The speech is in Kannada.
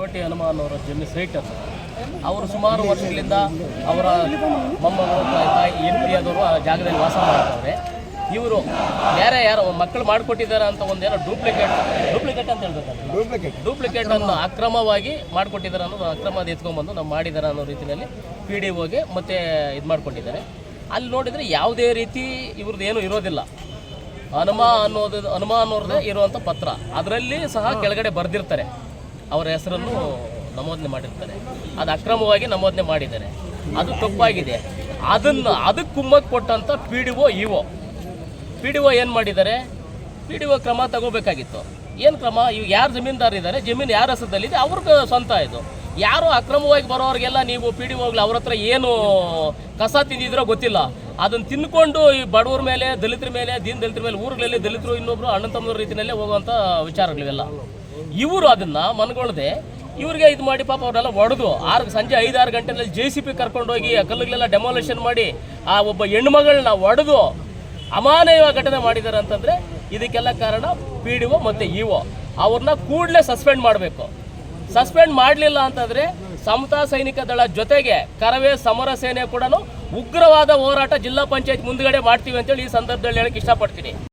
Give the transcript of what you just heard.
ಕೋಟಿ ಹನುಮಾನ್ ಅವರ ಜಮೀನು ಸೈಟ್ ಅದು. ಅವರು ಸುಮಾರು ವರ್ಷಗಳಿಂದ ಅವರ ಮೊಮ್ಮಗಳು ತಾಯಿ ಎಂ ಪಿ ಆದವರು ಆ ಜಾಗದಲ್ಲಿ ವಾಸ ಮಾಡ್ತಾರೆ ಇವರು ಬೇರೆ ಯಾರೋ ಮಕ್ಕಳು ಮಾಡಿಕೊಟ್ಟಿದ್ದಾರೆ ಅಂತ ಒಂದೇನೋ ಡೂಪ್ಲಿಕೇಟ್ ಡೂಪ್ಲಿಕೇಟ್ ಅಂತ ಹೇಳ್ಬೇಕು ಡೂಪ್ಲಿಕೇಟ್. ಡೂಪ್ಲಿಕೇಟ್ ಅನ್ನು ಅಕ್ರಮವಾಗಿ ಮಾಡಿಕೊಟ್ಟಿದ್ದಾರೆ ಅನ್ನೋದು ಅಕ್ರಮ ಎತ್ಕೊಂಡ್ಬಂದು ನಾವು ಮಾಡಿದ್ದಾರೆ ಅನ್ನೋ ರೀತಿಯಲ್ಲಿ ಪಿ ಡಿ ಒಗೆ ಮತ್ತೆ ಇದು ಮಾಡಿಕೊಟ್ಟಿದ್ದಾರೆ ಅಲ್ಲಿ ನೋಡಿದರೆ ಯಾವುದೇ ರೀತಿ ಇವ್ರದ್ದು ಏನೂ ಇರೋದಿಲ್ಲ. ಹನುಮ ಅನ್ನೋದು ಹನುಮ ಅನ್ನೋರ್ದೇ ಇರುವಂಥ ಪತ್ರ. ಅದರಲ್ಲಿ ಸಹ ಕೆಳಗಡೆ ಬರೆದಿರ್ತಾರೆ. ಅವರ ಹೆಸರನ್ನು ನಮೋದನೆ ಮಾಡಿರ್ತಾರೆ. ಅದು ಅಕ್ರಮವಾಗಿ ನಮೋದನೆ ಮಾಡಿದ್ದಾರೆ. ಅದು ತಪ್ಪಾಗಿದೆ. ಅದನ್ನು, ಅದಕ್ಕೆ ಕುಮ್ಮಕ್ಕೆ ಕೊಟ್ಟಂಥ P D O, E O. P D O ಏನು ಮಾಡಿದ್ದಾರೆ? ಪಿ ಡಿ ಒ ಕ್ರಮ ತಗೋಬೇಕಾಗಿತ್ತು. ಏನು ಕ್ರಮ? ಇವು ಯಾರು ಜಮೀನ್ದಾರಿದ್ದಾರೆ ಜಮೀನು ಯಾರ ಹೆಸರದಲ್ಲಿದೆ? ಅವ್ರಿಗೆ ಸ್ವಂತ ಇದು. ಯಾರು ಅಕ್ರಮವಾಗಿ ಬರೋರಿಗೆಲ್ಲ ನೀವು ಪಿ ಡಿ ಒಗ್ಲಿ ಅವ್ರ ಹತ್ರ ಏನು ಕಸ ತಿಂದಿದ್ರೋ ಗೊತ್ತಿಲ್ಲ. ಅದನ್ನು ತಿನ್ಕೊಂಡು ಈ ಬಡವ್ರ ಮೇಲೆ, ದಲಿತರ ಮೇಲೆ, ದೀನ್ ದಲಿತರ ಮೇಲೆ, ಊರುಗಳಲ್ಲಿ ದಲಿತರು ಇನ್ನೊಬ್ರು ಅಣ್ಣ ತಮ್ಮ ರೀತಿಯಲ್ಲೇ ಹೋಗುವಂಥ ವಿಚಾರಗಳಿವೆಲ್ಲ. ಇವರು ಅದನ್ನ ಮನಗೊಳ್ಳದೆ ಇವ್ರಿಗೆ ಇದು ಮಾಡಿ ಪಾಪ ಅವ್ರನ್ನೆಲ್ಲ ಹೊಡೆದು ಆರು, ಸಂಜೆ ಐದಾರು ಗಂಟೆನಲ್ಲಿ ಜೆ ಸಿ ಪಿ ಕರ್ಕೊಂಡೋಗಿ ಆ ಕಲ್ಲುಗಳೆಲ್ಲ ಡೆಮಾಲೇಷನ್ ಮಾಡಿ ಆ ಒಬ್ಬ ಹೆಣ್ಮಗಳನ್ನ ಹೊಡೆದು ಅಮಾನವ ಘಟನೆ ಮಾಡಿದ್ದಾರೆ ಅಂತಂದ್ರೆ ಇದಕ್ಕೆಲ್ಲ ಕಾರಣ ಪಿ ಡಿ ಒ ಮತ್ತು ಇ ಒ ಅವ್ರನ್ನ ಕೂಡಲೇ ಸಸ್ಪೆಂಡ್ ಮಾಡಬೇಕು. ಸಸ್ಪೆಂಡ್ ಮಾಡಲಿಲ್ಲ ಅಂತಂದ್ರೆ ಸಮತಾ ಸೈನಿಕ ದಳ ಜೊತೆಗೆ ಕರವೇ ಸಮರ ಸೇನೆ ಕೂಡ ಉಗ್ರವಾದ ಹೋರಾಟ ಜಿಲ್ಲಾ ಪಂಚಾಯತ್ ಮುಂದ್ಗಡೆ ಮಾಡ್ತೀವಿ ಅಂತೇಳಿ ಈ ಸಂದರ್ಭದಲ್ಲಿ ಹೇಳಕ್ಕೆ ಇಷ್ಟಪಡ್ತೀನಿ.